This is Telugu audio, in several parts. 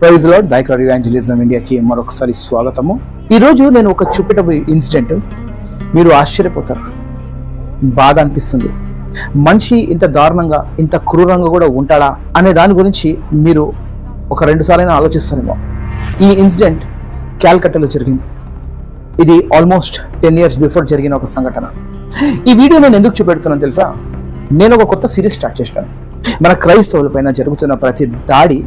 ప్రైజ్ లాడ్ దైకర్ ఇవాంజలిజం ఇండియాకి మరొకసారి స్వాగతము. ఈరోజు నేను ఒక చూపెట్టబోయే ఇన్సిడెంట్ మీరు ఆశ్చర్యపోతారు. బాధ అనిపిస్తుంది. మనిషి ఇంత దారుణంగా ఇంత క్రూరంగా కూడా ఉంటాడా అనే దాని గురించి మీరు ఒక రెండు సార్లైనా ఆలోచిస్తారేమో. ఈ ఇన్సిడెంట్ క్యాల్కట్టాలో జరిగింది. ఇది ఆల్మోస్ట్ టెన్ ఇయర్స్ బిఫోర్ జరిగిన ఒక సంఘటన. ఈ వీడియో నేను ఎందుకు చూపెడుతున్నాను తెలుసా? నేను ఒక కొత్త సిరీస్ స్టార్ట్ చేశాను. మన క్రైస్తవులపైన జరుగుతున్న ప్రతి దాడి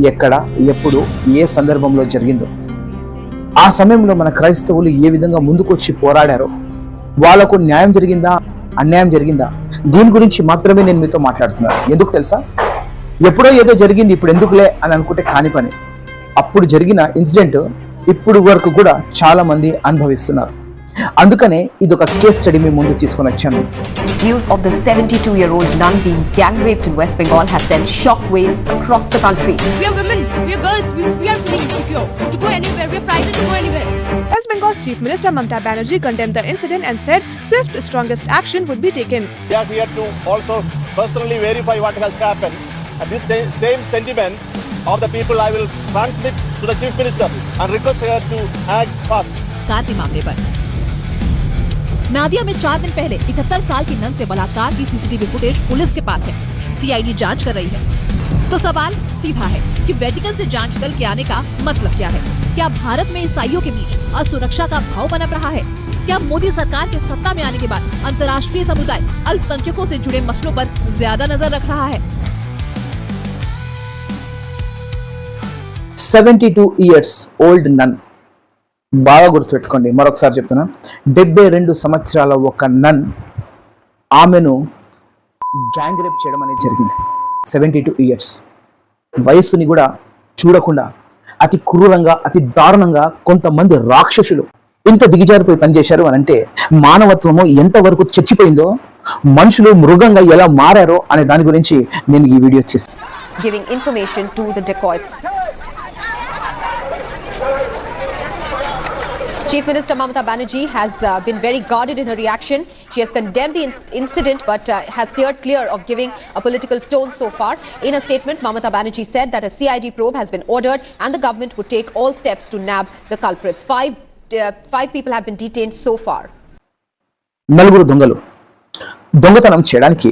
ఎక్కడ ఎప్పుడు ఏ సందర్భంలో జరిగిందో. ఆ సమయంలో మన క్రైస్తవులు ఏ విధంగా ముందుకొచ్చి పోరాడారో వాళ్ళకు న్యాయం జరిగిందా అన్యాయం జరిగిందా దీని గురించి మాత్రమే నేను మీతో మాట్లాడుతున్నాను. ఎందుకు తెలుసా? ఎప్పుడో ఏదో జరిగింది ఇప్పుడు ఎందుకులే అని అనుకుంటే కాని పని. అప్పుడు జరిగిన ఇన్సిడెంట్ ఇప్పుడు వరకు కూడా చాలామంది అనుభవిస్తున్నారు. అందుకనే ఇది ఒక కేస్ స్టడీ మీ ముందు తీసుకొని వచ్చాను News of the 72 year old nun being gang raped in West Bengal has sent shock waves across the country. We are women, we are girls, we, we are feeling insecure to go anywhere, we are frightened to go anywhere. West Bengal's Chief Minister Mamata Banerjee condemned the incident and said swift, strongest action would be taken. We are here to also personally verify what has happened. And this sa- same sentiment of the people I will transmit to the Chief Minister and request her to act fast. बलात्कार के मामले पर नादिया में चार दिन पहले इकहत्तर साल की नंद से बलात्कार की सीसीटीवी फुटेज पुलिस के पास है। सीआईडी जाँच कर रही है। तो सवाल सीधा है कि वेटिकन से जाँच दल के आने का मतलब क्या है? क्या भारत में ईसाइयों के बीच असुरक्षा का भाव बनप रहा है? क्या मोदी सरकार के सत्ता में आने के बाद अंतर्राष्ट्रीय समुदाय अल्पसंख्यकों ऐसी जुड़े मसलों आरोप ज़्यादा नज़र रख रहा है? 72 years old nun బాగా గుర్తుపెట్టుకోండి. మరొకసారి చెప్తున్నా. డెబ్బై రెండు సంవత్సరాల ఒక నన్ ఆమెను గ్యాంగ్ రేప్ చేయడం అనేది జరిగింది. Seventy two years. వయస్సుని కూడా చూడకుండా అతి క్రూరంగా అతి దారుణంగా కొంతమంది రాక్షసులు ఇంత దిగజారిపోయి పనిచేశారు అని అంటే మానవత్వము ఎంతవరకు చచ్చిపోయిందో మనుషులు మృగంగా ఎలా మారారో అనే దాని గురించి నేను ఈ వీడియో చేస్తాను Giving information to Chief Minister Mamata Banerjee has uh, been very guarded in her reaction. She has condemned the inc- incident but uh, has steered clear of giving a political tone so far. In a statement, Mamata Banerjee said that a CID probe has been ordered and the government would take all steps to nab the culprits. Five, uh, five people have been detained so far. నలుగురు దొంగలు దొంగతనం చేయడానికి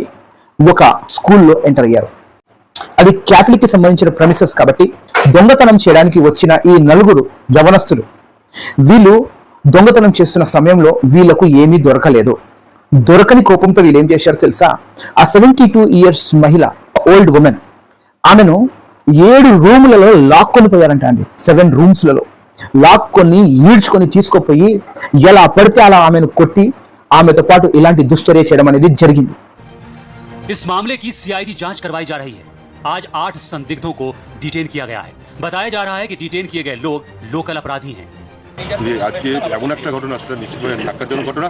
ఒక స్కూల్లో ఎంటర్ అయ్యారు అది క్యాథలిక్కి సంబంధించిన ప్రమిసెస్ కాబట్టి దొంగతనం చేయడానికి వచ్చిన ఈ నలుగురు యవనస్తులు వీళ్ళు దొంగతనం చేస్తున్న సమయంలో వీళ్ళకు ఏమీ దొరకలేదు దొరకని కోపంతో వీళ్ళు ఏం చేశారు తెలుసా ఆ సెవెంటీ టూ ఇయర్స్ మహిళ ఓల్డ్ ఉమెన్ ఆమెను ఏడు రూములలో లాక్కొని పోయారంట అండి సెవెన్ రూమ్స్లలో లాక్కొని ఈడ్చుకొని తీసుకుపోయి ఎలా పడితే అలా ఆమెను కొట్టి ఆమెతో పాటు ఇలాంటి దుశ్చర్య చేయడం అనేది జరిగింది इस मामले की सीआईडी जांच करवाई जा रही है आज आठ संदिग्धों को डिटेन किया गया है बताया जा रहा है कि डिटेन किए गए लोग लोकल अपराधी हैं যে আজকে এমন একটা ঘটনা, সেটা নিশ্চিত করে ন্যাক্কারজনক ঘটনা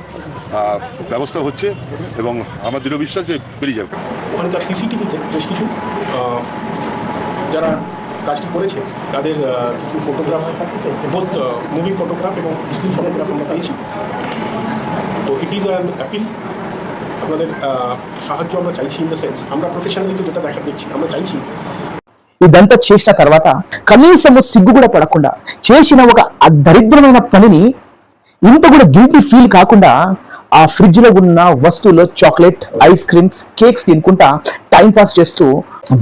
ব্যবস্থা হচ্ছে এবং আমার দৃঢ় বিশ্বাস যে বেরিয়ে যাবে। ওখানকার সিসিটিভিতে বেশ কিছু যারা কাজটি করেছে, তাদের কিছু ফটোগ্রাফ বোধ মুভি ফটোগ্রাফ এবং স্ক্রিন ফটোগ্রাফ আমরা পেয়েছি। তো ইট ইজ অ্যান অ্যাপিল আপনাদের সাহায্য আমরা চাইছি ইন দ্য সেন্স আমরা প্রফেশনালি তো যেটা দেখা দিচ্ছি আমরা চাইছি ఇదంతా చేసిన తర్వాత కనీసం సిగ్గు కూడా పడకుండా చేసిన ఒక ఆ దరిద్రమైన పనిని ఇంత కూడా గిల్టీ ఫీల్ కాకుండా ఆ ఫ్రిడ్జ్ లో ఉన్న వస్తువులో చాక్లెట్ ఐస్ క్రీమ్స్ కేక్స్ తినుకుంటా టైం పాస్ చేస్తూ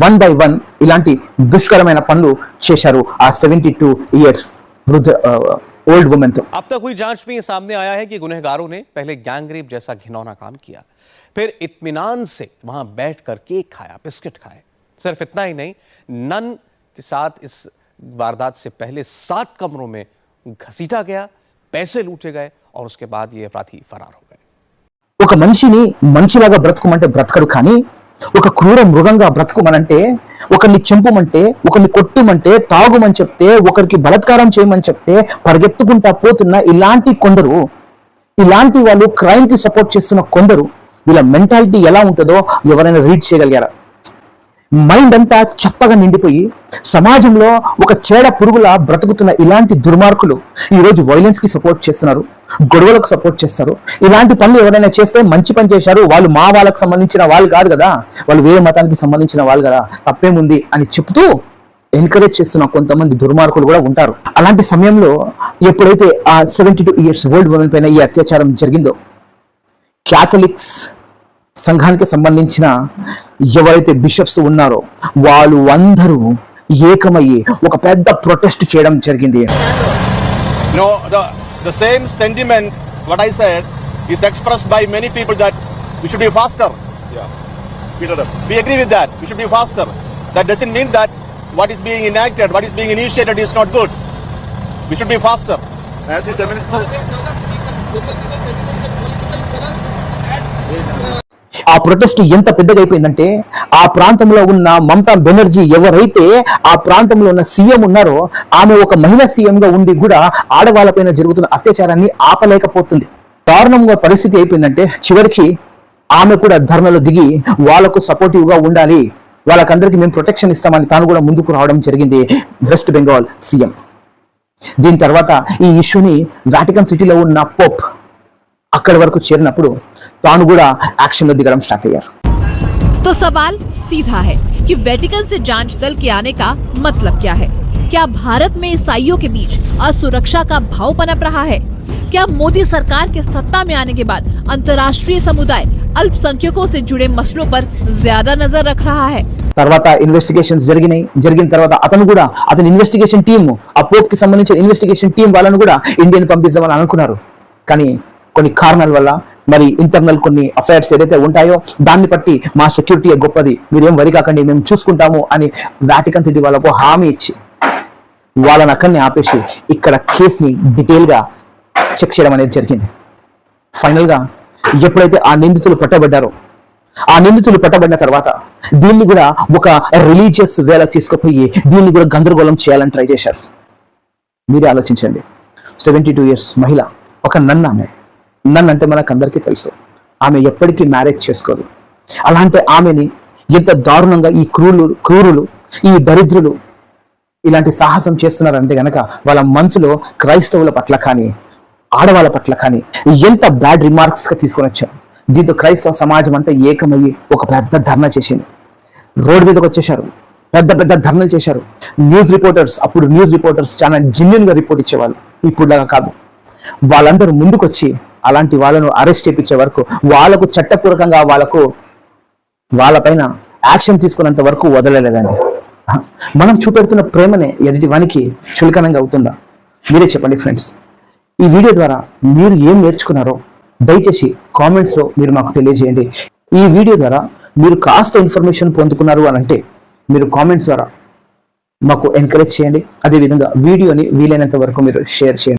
వన్ బై వన్ ఇలాంటి దుష్కరమైన పనులు చేశారు ఆ సెవెంటీ టూ ఇయర్స్ వృద్ధ ఓల్డ్ ఉమెన్ తో अब तक हुई जांच में ये सामने आया है कि गुनहगारों ने पहले गैंग रेप जैसा घिनौना काम किया फिर इत्मीनान से वहां बैठकर केक खाया बिस्किट खाए सिर्फ इतना ही नहीं नन के साथ इस वारदात से पहले सात कमरों में घसीटा गया पैसे लूटे गए और उसके बाद ये अपराधी फरार हो गए ఒక మనిషిని మనిషిలాగా బ్రతుకుమంటే బ్రతకడు కానీ ఒక క్రూర మృగంగా బ్రతుకుమనంటే ఒకరిని చెంపుమంటే ఒకరిని కొట్టుమంటే తాగుమని చెప్తే ఒకరికి బలత్కారం చేయమని చెప్తే పరిగెత్తుకుంటా పోతున్న ఇలాంటి కొందరు ఇలాంటి వాళ్ళు క్రైమ్ కి సపోర్ట్ చేస్తున్న కొందరు వీళ్ళ మెంటాలిటీ ఎలా ఉంటుందో ఎవరైనా రీడ్ చేయగలిగారా మైండ్ అంతా చెత్తగా నిండిపోయి సమాజంలో ఒక చేడ పురుగులా బ్రతుకుతున్న ఇలాంటి దుర్మార్గులు ఈ రోజు వైలెన్స్కి సపోర్ట్ చేస్తున్నారు గొడవలకు సపోర్ట్ చేస్తారు. ఇలాంటి పనులు ఎవరైనా చేస్తే మంచి పని చేశారు వాళ్ళు మా వాళ్ళకి సంబంధించిన వాళ్ళు కాదు కదా. వాళ్ళు వేరే మతానికి సంబంధించిన వాళ్ళు కదా. తప్పేముంది అని చెప్తూ ఎంకరేజ్ చేస్తున్న కొంతమంది దుర్మార్గులు కూడా ఉంటారు. అలాంటి సమయంలో ఎప్పుడైతే ఆ seventy two years old woman పైన ఈ అత్యాచారం జరిగిందో క్యాథలిక్స్ సంఘానికి సంబంధించిన ఎవరైతే బిషప్స్ ఉన్నారో వాళ్ళు అందరూ ఏకమయ్యి ఒక పెద్ద ప్రొటెస్ట్ చేయడం జరిగింది No, the, the same sentiment, what I said, is expressed by many people that we should be faster. Yeah. Speed it up. We agree with that. We should be faster. That doesn't mean that what is being enacted, what is being initiated is not good. We should be faster. As is ఆ ప్రొటెస్ట్ ఎంత పెద్దగా అయిపోయిందంటే ఆ ప్రాంతంలో ఉన్న మమతా బెనర్జీ ఎవరైతే ఆ ప్రాంతంలో ఉన్న సీఎం ఉన్నారో ఆమె ఒక మహిళా సీఎం గా ఉండి కూడా ఆడవాళ్ళపైన జరుగుతున్న అత్యాచారాన్ని ఆపలేకపోతుంది. దారుణంగా పరిస్థితి అయిపోయిందంటే చివరికి ఆమె కూడా ధర్నలో దిగి వాళ్ళకు సపోర్టివ్గా ఉండాలి. వాళ్ళకందరికీ మేము ప్రొటెక్షన్ ఇస్తామని తాను కూడా ముందుకు రావడం జరిగింది వెస్ట్ బెంగాల్ సీఎం. దీని తర్వాత ఈ ఇష్యూని వాటికన్ సిటీలో ఉన్న పోప్ అక్కడి వరకు చేరినప్పుడు తాను కూడా యాక్షన్ లో దిగడం స్టార్ట్ అయ్యారు तो सवाल सीधा है कि वेटिकन से जांच दल के आने का मतलब क्या है क्या भारत में ईसाइयों के बीच असुरक्षा का भाव पनप रहा है क्या मोदी सरकार के सत्ता में आने के बाद अंतर्राष्ट्रीय समुदाय अल्पसंख्यकों से जुड़े मसलों पर ज्यादा नजर रख रहा है తర్వాత ఇన్వెస్టిగేషన్స్ జరిగినాయి జరిగిన తర్వాత అతను కూడా అతని ఇన్వెస్టిగేషన్ టీమ్ ఆ పోప్ కి సంబంధించిన ఇన్వెస్టిగేషన్ టీం వాళ్ళను కూడా ఇండియన్ పంపిస్తామని అనుకున్నారు కానీ కొన్ని కారణాల వల్ల మరి ఇంటర్నల్ కొన్ని అఫైర్స్ ఏదైతే ఉంటాయో దాన్ని బట్టి మా సెక్యూరిటీ గొప్పది. మీరేం వరి కాకండి మేము చూసుకుంటాము అని వాటికన్ సిటీ వాళ్ళకు హామీ ఇచ్చి వాళ్ళని అక్కడిని ఆపేసి ఇక్కడ కేసుని డీటెయిల్గా చెక్ చేయడం అనేది జరిగింది. ఫైనల్గా ఎప్పుడైతే ఆ నిందితులు పట్టబడ్డారో ఆ నిందితులు పట్టబడిన తర్వాత దీన్ని కూడా ఒక రిలీజియస్ వేళ తీసుకుపోయి దీన్ని కూడా గందరగోళం చేయాలని ట్రై చేశారు. మీరే ఆలోచించండి. సెవెంటీ టూ ఇయర్స్ మహిళ ఒక నన్ను ఆమె. నన్ను అంటే మనకు అందరికీ తెలుసు. ఆమె ఎప్పటికీ మ్యారేజ్ చేసుకోదు. అలాంటి ఆమెని ఎంత దారుణంగా ఈ క్రూరులు క్రూరులు ఈ దరిద్రులు ఇలాంటి సాహసం చేస్తున్నారంటే గనక వాళ్ళ మనసులో క్రైస్తవుల పట్ల కానీ ఆడవాళ్ళ పట్ల కానీ ఎంత బ్యాడ్ రిమార్క్స్గా తీసుకొని వచ్చారు. దీంతో క్రైస్తవ సమాజం అంతా ఏకమయ్యి ఒక పెద్ద ధర్నా చేసింది. రోడ్డు మీదకి వచ్చేసారు పెద్ద పెద్ద ధర్నాలు చేశారు. న్యూస్ రిపోర్టర్స్ అప్పుడు న్యూస్ రిపోర్టర్స్ చాలా జెన్యున్గా రిపోర్ట్ ఇచ్చేవాళ్ళు. ఇప్పుడు లాగా కాదు. వాళ్ళందరూ ముందుకొచ్చి అలాంటి వాళ్ళను అరెస్ట్ చేపించే వరకు వాళ్ళకు చట్టపూర్వకంగా వాళ్ళకు వాళ్ళపైన యాక్షన్ తీసుకున్నంత వరకు వదలలేదండి. మనం చూపెడుతున్న ప్రేమనే ఎదుటి వానికి చులకనంగా అవుతుందా? మీరే చెప్పండి ఫ్రెండ్స్. ఈ వీడియో ద్వారా మీరు ఏం నేర్చుకున్నారో దయచేసి కామెంట్స్లో మీరు మాకు తెలియజేయండి. ఈ వీడియో ద్వారా మీరు కాస్త ఇన్ఫర్మేషన్ పొందుకున్నారు అని అంటే మీరు కామెంట్స్ ద్వారా మాకు ఎంకరేజ్ చేయండి. అదేవిధంగా వీడియోని వీలైనంత వరకు మీరు షేర్ చేయండి.